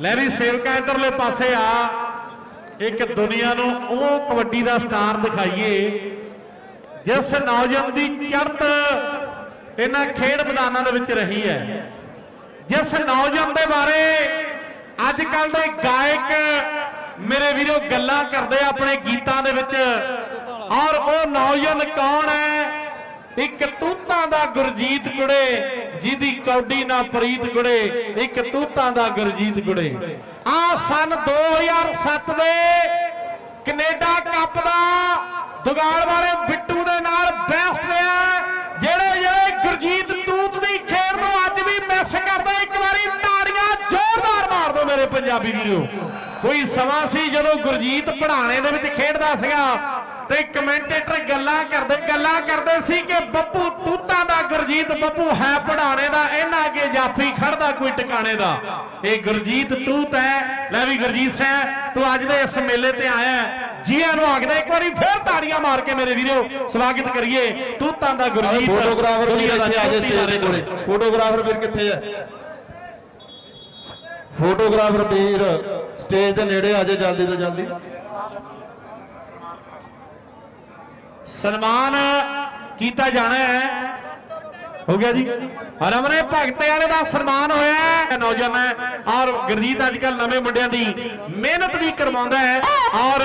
ਲੈ ਵੀ ਸੇਵਕਾ ਇਧਰਲੇ ਪਾਸੇ ਆ। ਇੱਕ ਦੁਨੀਆ ਨੂੰ ਉਹ ਕਬੱਡੀ ਦਾ ਸਟਾਰ ਦਿਖਾਈਏ, ਜਿਸ ਨੌਜਵਾਨ ਦੀ ਚੜਤ ਇਹਨਾਂ ਖੇਡ ਮੈਦਾਨਾਂ ਦੇ ਵਿੱਚ ਰਹੀ ਹੈ। ਜਿਸ ਨੌਜਵਾਨ ਦੇ ਬਾਰੇ ਅੱਜ ਕੱਲ ਦੇ ਗਾਇਕ ਮੇਰੇ ਵੀਰੋ ਗੱਲਾਂ ਕਰਦੇ ਆਪਣੇ ਗੀਤਾਂ ਦੇ ਵਿੱਚ। ਔਰ ਉਹ ਨੌਜਵਾਨ ਕੌਣ ਹੈ? ਇੱਕ ਤੂਤਾਂ ਦਾ ਗੁਰਜੀਤ ਕੁੜੇ। ਜਿਹਦੀ ਕੌਡੀ ਨਾ ਪ੍ਰੀਤ ਗੁੜੇ, ਇੱਕ ਤੂਤਾਂ ਦਾ ਗੁਰਜੀਤ ਗੁੜੇ। ਆ ਸਨ 2007 ਦੇ ਕੈਨੇਡਾ ਕੱਪ ਦਾ ਦੁਗਾਲ ਵਾਲੇ ਬਿੱਟੂ ਦੇ ਨਾਲ ਬੈਸਟ ਰਿਹਾ। ਜਿਹੜੇ ਜਿਹੜੇ ਗੁਰਜੀਤ ਤੂਤ ਦੀ ਖੇਡ ਨੂੰ ਅੱਜ ਵੀ ਮਿਸ ਕਰਦੇ ਇੱਕ ਵਾਰੀ ਤਾੜੀਆਂ ਜ਼ੋਰਦਾਰ ਮਾਰ ਦਿਓ ਮੇਰੇ ਪੰਜਾਬੀ ਵੀਰੋ। ਕੋਈ ਸਮਾਂ ਸੀ ਜਦੋਂ ਗੁਰਜੀਤ ਪੜਾਣੇ ਦੇ ਵਿੱਚ ਖੇਡਦਾ ਸੀਗਾ ਤੇ ਕਮੈਂਟੇਟਰ ਗੱਲਾਂ ਕਰਦੇ ਗੱਲਾਂ ਕਰਦੇ ਸੀ ਕਿ ਬੱਪੂ ਤੂਤਾਂ ਦਾ ਗੁਰਜੀਤ ਬੱਪੂ ਹੈ ਪੜਾਣੇ ਦਾ ਇਹਨਾਂ ਅੱਗੇ ਜਾਫੀ ਖੜਦਾ ਕੋਈ ਟਿਕਾਣੇ ਦਾ। ਇਹ ਗੁਰਜੀਤ ਤੂਤ ਹੈ। ਲੈ ਵੀ ਗੁਰਜੀਤ ਸਿੰਘ ਤੂੰ ਅੱਜ ਦੇ ਇਸ ਮੇਲੇ ਤੇ ਆਇਆ। ਜੀਆਂ ਨੂੰ ਆਖਦਾ ਇੱਕ ਵਾਰੀ ਫੇਰ ਤਾੜੀਆਂ ਮਾਰ ਕੇ ਮੇਰੇ ਵੀਰੋ ਸਵਾਗਤ ਕਰੀਏ। ਤੂਤਾਂ ਦਾ ਗੁਰਜੀਤ ਫੋਟੋਗ੍ਰਾਫਰ ਦਾ ਇੱਥੇ ਆ ਚੌਥੀ ਸਟੇਜ ਦੇ ਕੋਲੇ। ਫੋਟੋਗ੍ਰਾਫਰ ਵੀਰ ਕਿੱਥੇ ਹੈ? ਫੋਟੋਗ੍ਰਾਫਰ ਵੀਰ ਸਟੇਜ ਦੇ ਨੇੜੇ ਆ ਜੇ ਜਲਦੀ ਤੋਂ ਜਲਦੀ ਸਨਮਾਨ ਕੀਤਾ ਜਾਣਾ ਹੈ। ਹੋ ਗਿਆ ਜੀ। ਰਮਨੇ ਭਗਤ ਵਾਲੇ ਦਾ ਸਨਮਾਨ ਹੋਇਆ ਨੌਜਵਾਨ ਹੈ ਔਰ ਗੁਰਜੀਤ ਅੱਜ ਕੱਲ ਨਵੇਂ ਮੁੰਡਿਆਂ ਦੀ ਮਿਹਨਤ ਵੀ ਕਰਵਾਉਂਦਾ ਹੈ ਔਰ